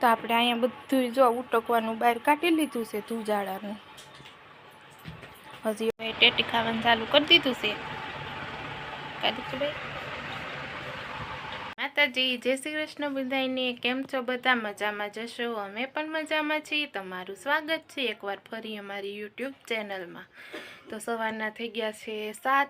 તો આપણે અહીંયા બધું જો ઉટકવાનું બહાર કાઢી લીધું છે ધુજાળાનું. હજી હવે ટેટી ખાવાનું ચાલુ કરી દીધું છે. ભાઈ માતાજી, જય શ્રી કૃષ્ણ બધાને કેમ છો? બધા મજામાં જશો? અમે પણ મજામાં છીએ. તમારું સ્વાગત છે એકવાર ફરી અમારી યુટ્યુબ ચેનલમાં. તો સવારના થઈ ગયા છે સાત.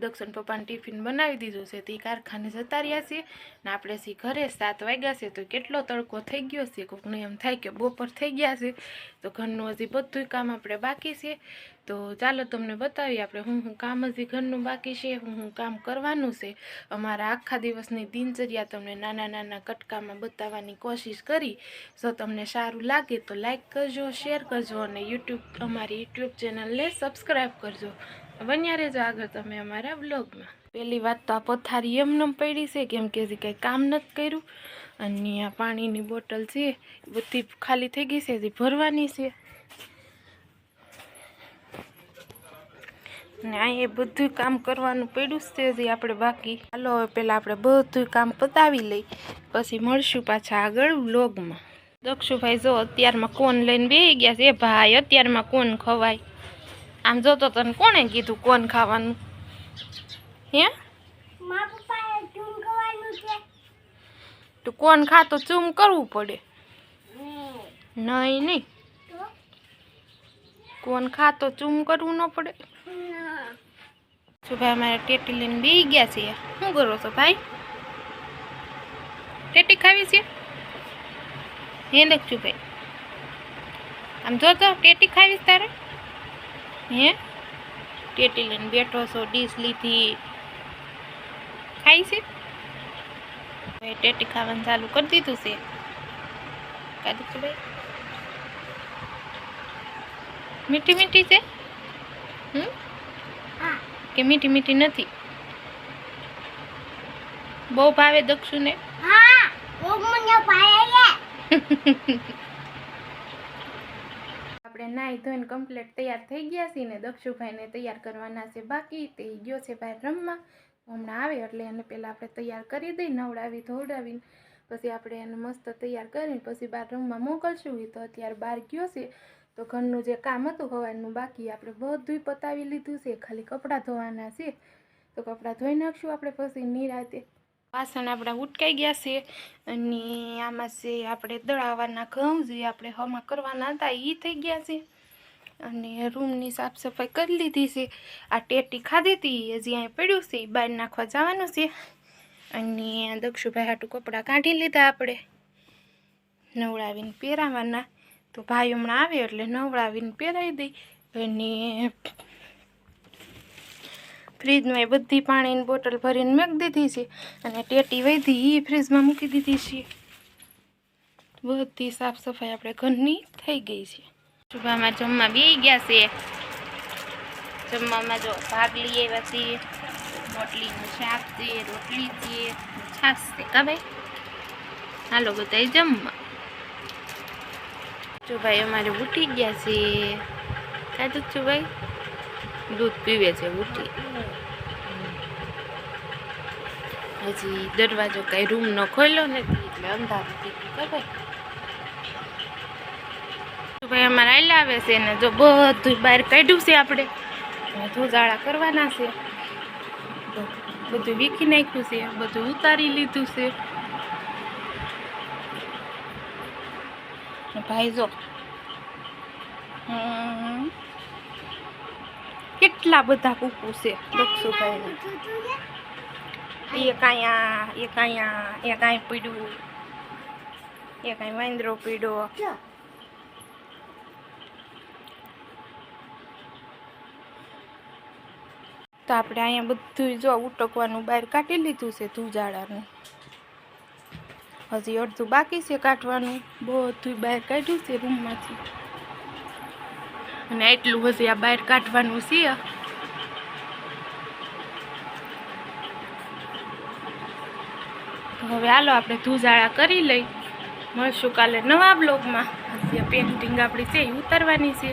દક્ષણ પપ્પાને ટિફિન બનાવી દીધું છે. તે કારખાને જતા રહ્યા છે ને આપણે સી ઘરે સાત વાગ્યા છે તો કેટલો તડકો થઈ ગયો છે? કોકને એમ થાય કે બપોર થઈ ગયા છે. તો ઘરનું હજી બધું કામ આપણે બાકી છે. તો ચાલો તમને બતાવીએ આપણે હું હું કામ હજી ઘરનું બાકી છે, હું હું કામ કરવાનું છે. અમારા આખા દિવસની દિનચર્યા તમને નાના નાના કટકામાં બતાવવાની કોશિશ કરી. જો તમને સારું લાગે તો લાઈક કરજો, શેર કરજો અને યુટ્યુબ અમારી યુટ્યુબ ચેનલને સબસ્ક્રાઈબ કરજો. બન્યા રહેજો આગળ તમે અમારા બ્લોગમાં પહેલી વાત તો આ પથારી એમનેમ પડી છે, કેમ કે હજી કંઈ કામ નથી કર્યું. અને આ પાણીની બોટલ છે બધી ખાલી થઈ ગઈ છે, હજી ભરવાની છે. ને અહીંયા બધું કામ કરવાનું પડ્યું છે હજી આપણે બાકી. હાલો, હવે પહેલાં આપણે બધું કામ પતાવી લઈ. પછી મળશું પાછા આગળ બ્લોગમાં દક્ષુભાઈ જો અત્યારમાં કોણ લઈને બે ગયા છે? ભાઈ, અત્યારમાં કોણ ખવાય? આમ જોતો તને કોણે કીધું કોણ ખાવાનું? હે? તો કોણ ખાતો? ચૂમ કરવું પડે. નહીં નહીં. કોણ ખાતો? ચૂમ કરવું ન પડે. શું ભાઈ અમારે ટેટી લઈને બી ગયા છે શું કરો છો ભાઈ? ટેટી ખાવી છે? હે દક્ષુ ભાઈ. આમ જોતો ટેટી ખાવીશ તારે? હે? ટેટી લઈને બેઠો છો ડીશ લીધી. ખાઈ છે? હવે ટેટી ખાવાનું ચાલુ કરી દીધું છે. કાઢી તો ભાઈ? મીઠી મીઠી છે? હમ? કે મીઠી મીઠી નથી? બહુ ભાવે દક્ષુને? આપણે નાહી ધોઈને કમ્પ્લીટ તૈયાર થઈ ગયા છીએ ને દક્ષુભાઈને તૈયાર કરવાના છે બાકી તે ગયો છે બહાર રમવા. હમણાં આવે એટલે એને પહેલાં આપણે તૈયાર કરી દઈ, નવડાવી, ધોવડાવીને પછી આપણે એને મસ્ત તૈયાર કરીને પછી બહાર રમવા મોકલશું. એ તો અત્યારે બહાર ગયો છે. તો ઘરનું જે કામ હતું સવારનું બાકી આપણે બધું પતાવી લીધું છે. ખાલી કપડાં ધોવાના છે. તો કપડાં ધોઈ નાખશું આપણે પછી નિરાતે. વાસણ આપણા ઉટકાઈ ગયા છે અને આમાં છે આપણે દળાવવાના ઘઉં જે આપણે હમા કરવાના હતા એ થઈ ગયા છે. અને રૂમની સાફ સફાઈ કરી લીધી છે. આ ટેટી ખાધી હતી હજી અહીંયા પડ્યું છે એ બહાર નાખવા જવાનું છે. અને દક્ષુભાઈ હાટું કપડાં કાઢી લીધા આપણે. નવડાવીને પહેરાવાના. તો ભાઈ હમણાં આવે એટલે નવડાવીને પહેરાવી દઈ. અને ફ્રીજમાં એ બધી પાણીની બોટલ ભરીને મૂકી દીધી છે. અને ટેટી વધી એ ફ્રીજમાં મૂકી દીધી છે. બધી સાફ સફાઈ આપણે ઘરની થઈ ગઈ છે. સુભામાં જમવા બેસી ગયા છે. જમવામાં જો ભાગ લઈએ છીએ રોટલીનું શાક છે, રોટલી છે, છાશ છે. કા હાલો બધા જમવા. જો ભાઈ અમારે ઉઠી ગયા છે. કાઢું છું ભાઈ દૂધ પીવે છે ઉઠી હજી દરવાજો કઈ રૂમ નો ખોલ્યો નથી, એટલે અંધારું દીધું કે ભાઈ અમારે આયલા આવે છે ને, જો બધું બહાર કાઢ્યું છે આપણે. ધોજાળા કરવાના છે. બધું વીખી નાખ્યું છે, બધું ઉતારી લીધું છે. ભાઈ જો. હમ. કેટલા બધા કૂકુ છે દક્ષુભાઈ એક અહીંયા એક અહીંયા, એક અહીં પીડ્યું, એક અહીં વાંદરો પીડ્યો. તો આપણે અહીંયા બધું જો ઉટકવાનું બહાર કાઢી લીધું છે ધુજાડાનું હજી અડધું બાકી છે કાઢવાનું. બધું બહાર કાઢ્યું છે રૂમમાંથી. અને એટલું હજી આ બહાર કાઢવાનું છે. હવે હાલો આપણે ધુજાળા કરી લઈ. મળશું કાલે નવા બ્લોગમાં પેન્ટિંગ આપણી છે એ ઉતારવાની છે.